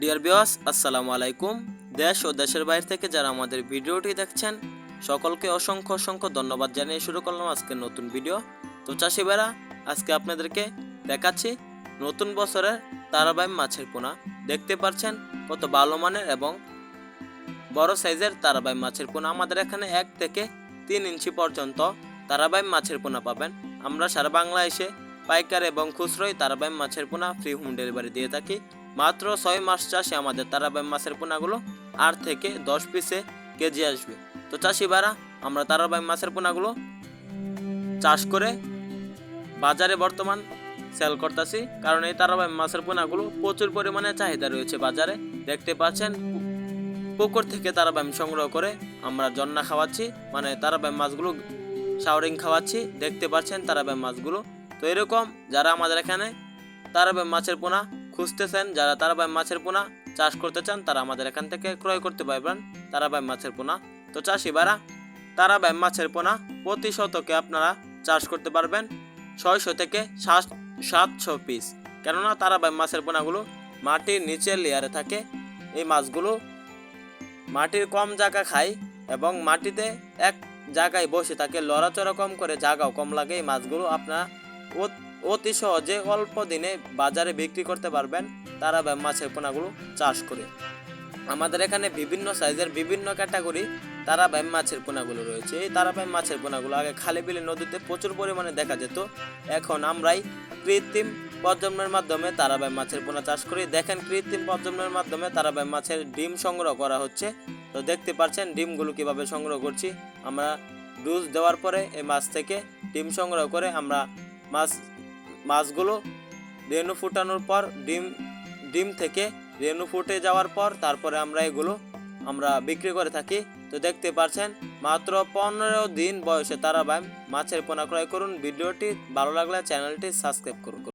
Deer বিওয়াস আসসালামু আলাইকুম দেশ ও দেশের বাইরে থেকে যারা আমাদের ভিডিওটি দেখছেন, সকলকে অসংখ্য অসংখ্য ধন্যবাদ জানিয়ে শুরু করলাম আজকের নতুন ভিডিও। তো চাষি ভাইরা, আজকে আপনাদেরকে দেখাচ্ছি নতুন বছরের তারাবাইম মাছের পোনা। দেখতে পাচ্ছেন কত ভালো মানের এবং বড় সাইজের তারাবাইম মাছের পোনা। আমাদের এখানে এক থেকে তিন ইঞ্চি পর্যন্ত তারাবাইম মাছের পোনা পাবেন। আমরা সারা বাংলা এসে পাইকার এবং খুচরোই তারাবাইম মাছের পোনা ফ্রি হোম ডেলিভারি দিয়ে থাকি। মাত্র ছয় মাস চাষে আমাদের তারাবাইম মাছের পোনাগুলো আট থেকে দশ পিসে কেজি আসবে। তো চাষি ভাড়া আমরা তারাবাইম মাছের পোনাগুলো চাষ করে বাজারে বর্তমান সেল করতেছি, কারণ এই তারাবাইম মাছের পোনাগুলো প্রচুর পরিমাণে চাহিদা রয়েছে বাজারে। দেখতে পাচ্ছেন, পুকুর থেকে তারাবাইম সংগ্রহ করে আমরা জন্না খাওয়াচ্ছি মানে তারাবাইম মাছগুলো শাওরিং খাওয়াচ্ছি, দেখতে পাচ্ছেন তারাবাইম মাছগুলো। তো এরকম যারা আমাদের এখানে তারাবাইম মাছের পোনা খুঁজতেছেন, যারা তারাবাইম মাছের পোনা চাষ করতে চান, তারা আমাদের এখান থেকে ক্রয় করতে পারবেন তারাবাইম মাছের পোনা। তো চাষি ভাড়া তারাবাইম মাছের পোনা প্রতি শতকে আপনারা চাষ করতে পারবেন ছয়শো থেকে সাত, সাতশো পিস। কেননা তারাবাইম মাছের পোনাগুলো মাটির নিচের লেয়ারে থাকে। এই মাছগুলো মাটির কম জায়গা খায় এবং মাটিতে এক জায়গায় বসে থাকে, লড়াচড়া কম করে, জায়গাও কম লাগে। এই মাছগুলো আপনারা অত- সহজে অল্প দিনে বাজারে বিক্রি করতে পারবেন তারা মাছের পোনাগুলো চাষ করে। আমাদের এখানে বিভিন্ন সাইজের বিভিন্ন ক্যাটাগরি তারা ব্যাম মাছের পোনাগুলো রয়েছে। এই তারা ব্যাম মাছের পোনাগুলো আগে খালে বিলে নদীতে প্রচুর পরিমাণে দেখা যেত। এখন আমরাই কৃত্রিম প্রজন্মের মাধ্যমে তারা তারাবাই মাছের পোনা চাষ করি। দেখেন কৃত্রিম প্রজন্মের মাধ্যমে তারা তারাবাই মাছের ডিম সংগ্রহ করা হচ্ছে। তো দেখতে পাচ্ছেন ডিমগুলো কীভাবে সংগ্রহ করছি। আমরা ডুজ দেওয়ার পরে এই মাছ থেকে ডিম সংগ্রহ করে আমরা মাছ মাছগুলো রেণু ফুটানোর পর, ডিম ডিম থেকে রেণু ফুটে যাওয়ার পর তারপরে আমরা এগুলো আমরা বিক্রি করে থাকি। তো দেখতে পাচ্ছেন, মাত্র পনেরো দিন বয়সে তারা মাছের পোনা ক্রয় করুন। ভিডিওটি ভালো লাগলে চ্যানেলটি সাবস্ক্রাইব করুন।